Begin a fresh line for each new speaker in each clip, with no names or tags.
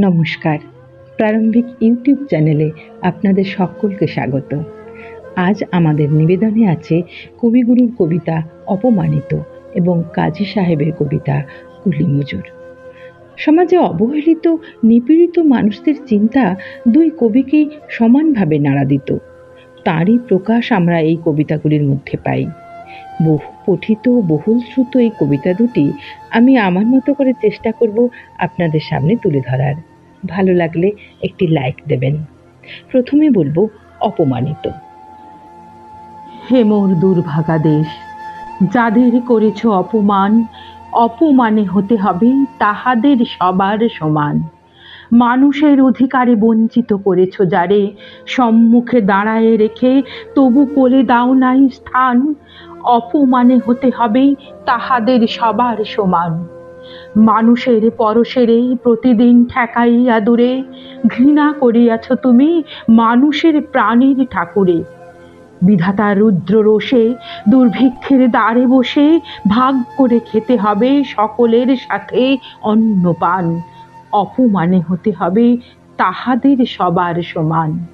নমস্কার। প্রারম্ভিক ইউটিউব চ্যানেলে আপনাদের সকলকে স্বাগত। আজ আমাদের নিবেদনে আছে কবিগুরুর কবিতা অপমানিত এবং কাজী সাহেবের কবিতা কুলি মজুর সমাজে অবহেলিত, নিপীড়িত মানুষদের চিন্তা দুই কবিকেই সমানভাবে নাড়া দিত। তারই প্রকাশ আমরা এই কবিতাগুলির মধ্যে পাই। বহু পঠিত, বহুল শ্রুত এই কবিতা দুটি আমি আমার মতো করে চেষ্টা করব আপনাদের সামনে তুলে ধরার। ভালো লাগলে একটি লাইক দেবেন। প্রথমে বলব, অপমানিত। হে মোর দুর্ভাগা দেশ, যাদের করেছ অপমান, অপমানে হতে হবে তাহাদের সবার সমান। মানুষের অধিকারে বঞ্চিত করেছ যারে সম্মুখে দাঁড়ায়ে রেখে তবু করে দাও নাই স্থান, অপমানে হতে হবে তাহাদের সবার সমান। মানুষের পরশেরে প্রতিদিন ঠেকাইয়া দূরে, ঘৃণা করিয়াছ তুমি মানুষের প্রাণীর ঠাকুরে। বিধাতার রুদ্র রোষে, দুর্ভিক্ষের দ্বারে বসে ভাগ করে খেতে হবে সকলের সাথে অন্নপান। অপমানে হতে হবে তাহাদের সবার সমান।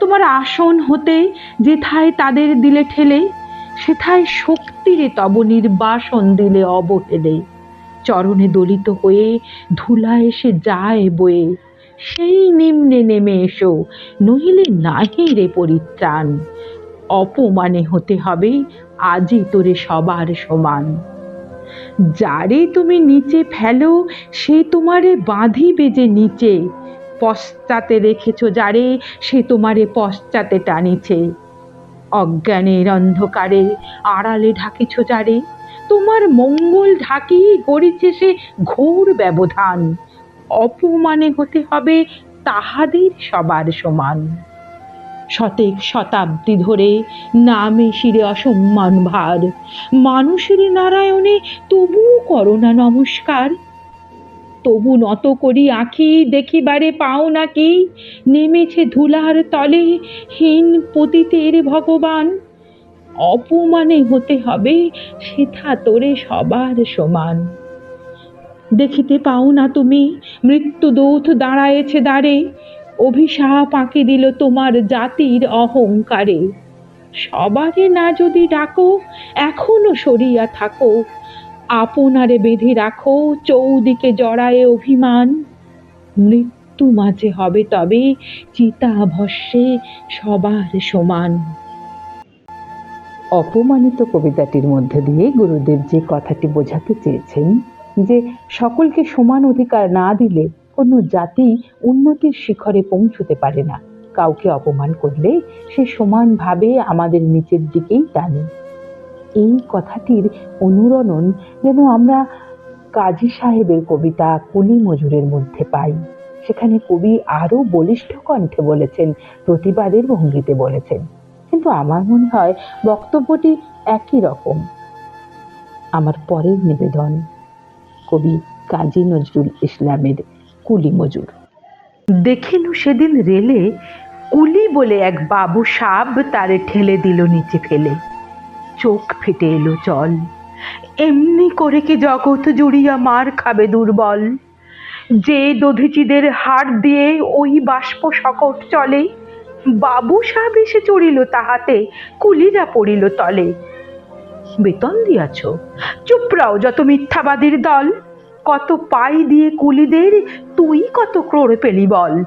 তোমার আসন হতে যেথায় তাদের দিলে ঠেলে, সেথায় শক্তিরে তব নির্বাসন দিলে অবহেলে। চরণে দলিত হয়ে ধুলা এসে যায় বয়ে। সেই নিম্নে নেমে এসো নহিলে নাহি রে পরিত্রাণ। অপমানে হতে হবে, আজই তোরে সবার সমান। যারে তুমি নিচে ফেলো, সে তোমারে বাঁধিবে যে নিচে। পশ্চাতে রেখেছ যারে, সে তোমারে পশ্চাতে টানিছে। অজ্ঞানের অন্ধকারে আড়ালে ঢাকিছ যারে তোমার মঙ্গল ঢাকি গড়িছে সে ঘোর ব্যবধান। অপমানে হতে হবে তাহাদের সবার সমান। শতেক শতাব্দী ধরে নামে শিরে অসম্মান ভার। মানুষের নারায়ণে তবু করোনা নমস্কার। তবু নত করি আঁখি দেখিবারে পাও নাকি? নেমেছে ধুলার তলে হীন পতিতের ভগবান। অপমানে হতে হবে, সেথা তোরে সবার সমান। দেখিতে পাও না তুমি মৃত্যুদূত দাঁড়ায়েছে দাঁড়ে অভিশাপ আঁকে দিল তোমার জাতির অহংকারে। সবারে না যদি ডাকো, এখনও সরিয়া থাকো। আপনারে বেঁধে রাখো, চৌদিকে জড়ায়ে অভিমান। মৃত্যু মাঝে হবে তবে চিতা ভস্যে সবার সমান। অপমানিত কবিতাটির মধ্যে দিয়ে গুরুদেব যে কথাটি বোঝাতে চেয়েছেন, যে সকলকে সমান অধিকার না দিলে কোনো জাতি উন্নতির শিখরে পৌঁছতে পারে না। কাউকে অপমান করলে সে সমানভাবে আমাদের নিচের দিকেই টানে। এই কথাটির অনুরণন যেন আমরা কাজী সাহেবের কবিতা কুলি মজুরের মধ্যে পাই। সেখানে কবি আরও বলিষ্ঠ কণ্ঠে বলেছেন, প্রতিবাদের ভঙ্গিতে বলেছেন। কিন্তু আমার মনে হয় বক্তব্যটি একই রকম। আমার পরের নিবেদন, কবি কাজী নজরুল ইসলামের কুলি মজুর। দেখিনু সেদিন রেলে, কুলি বলে এক বাবু সাব তারে ঠেলে দিল নিচে ফেলে। চোখ ফেটে এলো জল। এমনি করে কি জগৎ জুড়িয়া মার খাবে দুর্বল? যে দধিচিদের হাড় দিয়ে ওই বাষ্প সকট চলে বাবু সাহেব এসে চড়িল তাহাতে কুলিরা পড়িল তলে। বেতন দিয়াছ? চুপরাও যত মিথ্যাবাদীর দল, কত পাই দিয়ে কুলিদের, তুই কত ক্রোড় পেলি বল?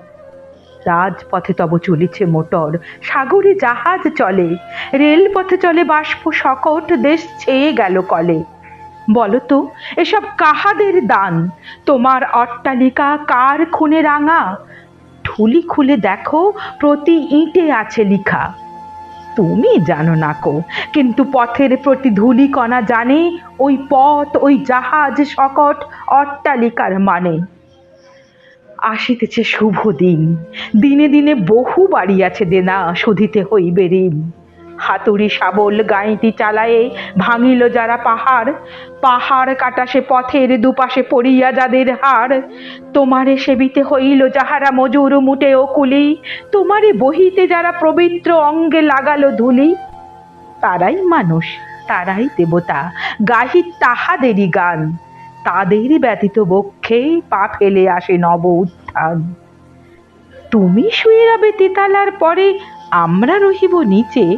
রাজপথে তব চলিছে মোটর, সাগরে জাহাজ চলে। রেলপথে চলে বাষ্প সকট, দেশ ছেয়ে গেল কলে। বলতো, এসব কাহাদের দান? তোমার অট্টালিকা কার খুনে রাঙা? ঠুলি খুলে দেখো, প্রতি ইঁটে আছে লিখা। তুমি জানো না কো, কিন্তু পথের প্রতি ধুলি কণা জানে, ওই পথ, ওই জাহাজ শকট অট্টালিকার মানে। আসিতেছে শুভ দিন, দিনে দিনে বহু বাড়ি আছে দেনা শুধিতে হইবে ঋণ। হাতুড়ি শাবল গাঁইতি চালায়ে ভাঙিল যারা পাহাড়। পাহাড় কাটা সে পথের দুপাশে পড়িয়া যাদের হাড়। তোমারে সেবিতে হইল যাহারা মজুর মুটে ও কুলি। তোমারে বহিতে যারা পবিত্র অঙ্গে লাগালো ধুলি। তারাই মানুষ, তারাই দেবতা গাহি তাহাদেরই গান। তাদের ব্যতীত বক্ষেই পা ফেলে আসে নব উত্থান। তুমি শুয়ে রবে তেতালার পরে আমরা রহিব নিচে।